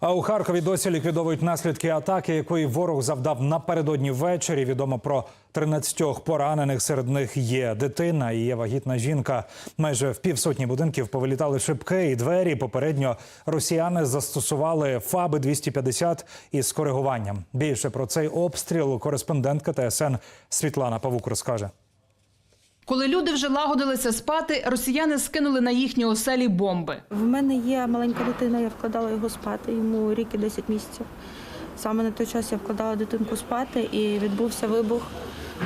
А у Харкові досі ліквідовують наслідки атаки, якої ворог завдав напередодні ввечері. Відомо про 13 поранених. Серед них є дитина і є вагітна жінка. Майже в півсотні будинків повилітали шибки і двері. Попередньо росіяни застосували ФАБи 250 із коригуванням. Більше про цей обстріл кореспондентка ТСН Світлана Павук розкаже. Коли люди вже лагодилися спати, росіяни скинули на їхні оселі бомби. В мене є маленька дитина, я вкладала його спати, йому рік і 10 місяців. Саме на той час я вкладала дитинку спати і відбувся вибух.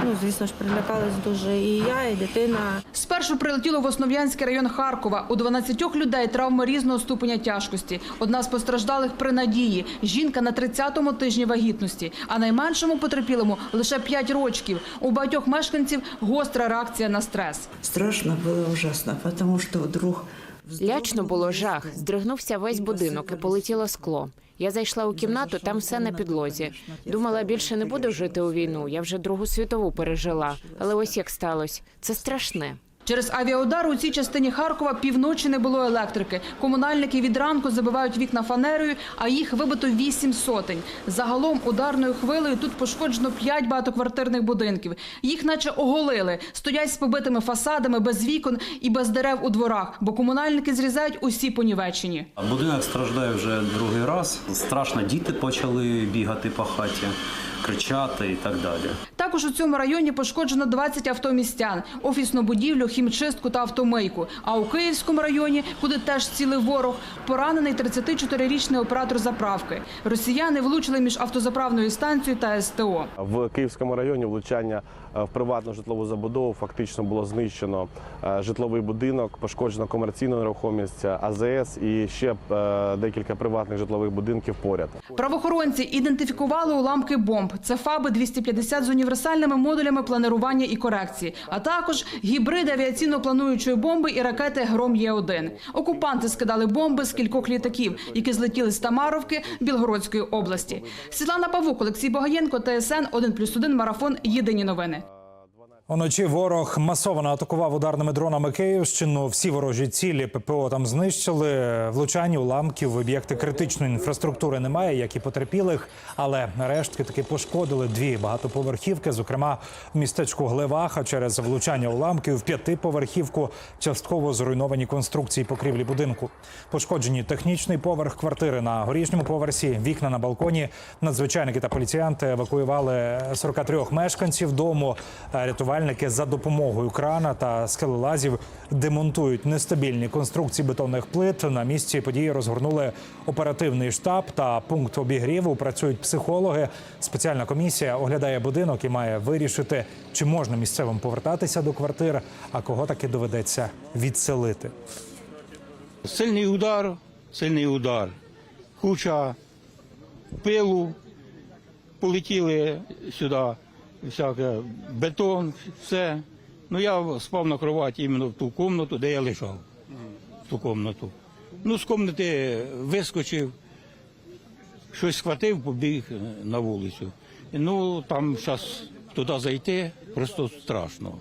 Ну, звісно ж, прилякались дуже і я, і дитина. Спершу прилетіло в Основ'янський район Харкова. У 12 людей травми різного ступеня тяжкості. Одна з постраждалих при надії. Жінка на 30-му тижні вагітності, а найменшому потерпілому лише 5 рочків. У багатьох мешканців гостра реакція на стрес. Страшно было ужасно, потому что вдруг... Лячно було жах. Здригнувся весь будинок і полетіло скло. Я зайшла у кімнату, там все на підлозі. Думала, більше не буду жити у війну. Я вже Другу світову пережила. Але ось як сталося. Це страшне. Через авіаудар у цій частині Харкова півночі не було електрики. Комунальники від ранку забивають вікна фанерою, а їх вибито вісім сотень. Загалом ударною хвилею тут пошкоджено п'ять багатоквартирних будинків. Їх наче оголили, стоять з побитими фасадами, без вікон і без дерев у дворах, бо комунальники зрізають усі понівечені. Будинок страждає вже другий раз. Страшно, діти почали бігати по хаті, кричати і так далі. Також у цьому районі пошкоджено 20 автомістян, офісну будівлю, хімчистку та автомийку. А у Київському районі, куди теж цілив ворог, поранений 34-річний оператор заправки. Росіяни влучили між автозаправною станцією та СТО. В Київському районі влучання е, в приватну житлову забудову фактично було знищено е, житловий будинок, пошкоджено комерційну нерухомість АЗС і ще е, декілька приватних житлових будинків поряд. Правоохоронці ідентифікували уламки бомб. Це ФАБи 250 з універсальними модулями планування і корекції, а також гібриди авіаційно-плануючої бомби і ракети Гром Є-1. Окупанти скидали бомби з кількох літаків, які злетіли з Тамаровки Білгородської області. Світлана Павук, Олексій Богаєнко, ТСН 1+,1 Марафон. Єдині новини. Уночі ворог масово атакував ударними дронами Київщину. Всі ворожі цілі ППО там знищили. Влучання уламків об'єкти критичної інфраструктури немає, як і потерпілих. Але рештки таки пошкодили дві багатоповерхівки, зокрема в містечку Глеваха через влучання уламків в п'ятиповерхівку, частково зруйновані конструкції покрівлі будинку. Пошкоджені технічний поверх квартири на горішньому поверсі, вікна на балконі. Надзвичайники та поліціянти евакуювали 43 мешканців дому. Рятувальники за допомогою крана та скелелазів демонтують нестабільні конструкції бетонних плит. На місці події розгорнули оперативний штаб та пункт обігріву. Працюють психологи. Спеціальна комісія оглядає будинок і має вирішити, чи можна місцевим повертатися до квартир, а кого таки доведеться відселити. Сильний удар, сильний удар. Куча пилу, полетіли сюди, всяке бетон, все. Ну я спав на кроваті іменно в ту кімнату, де я лежав. В ту кімнату. Ну, з кімнати вискочив, щось схватив, побіг на вулицю. Ну, там зараз туди зайти просто страшно.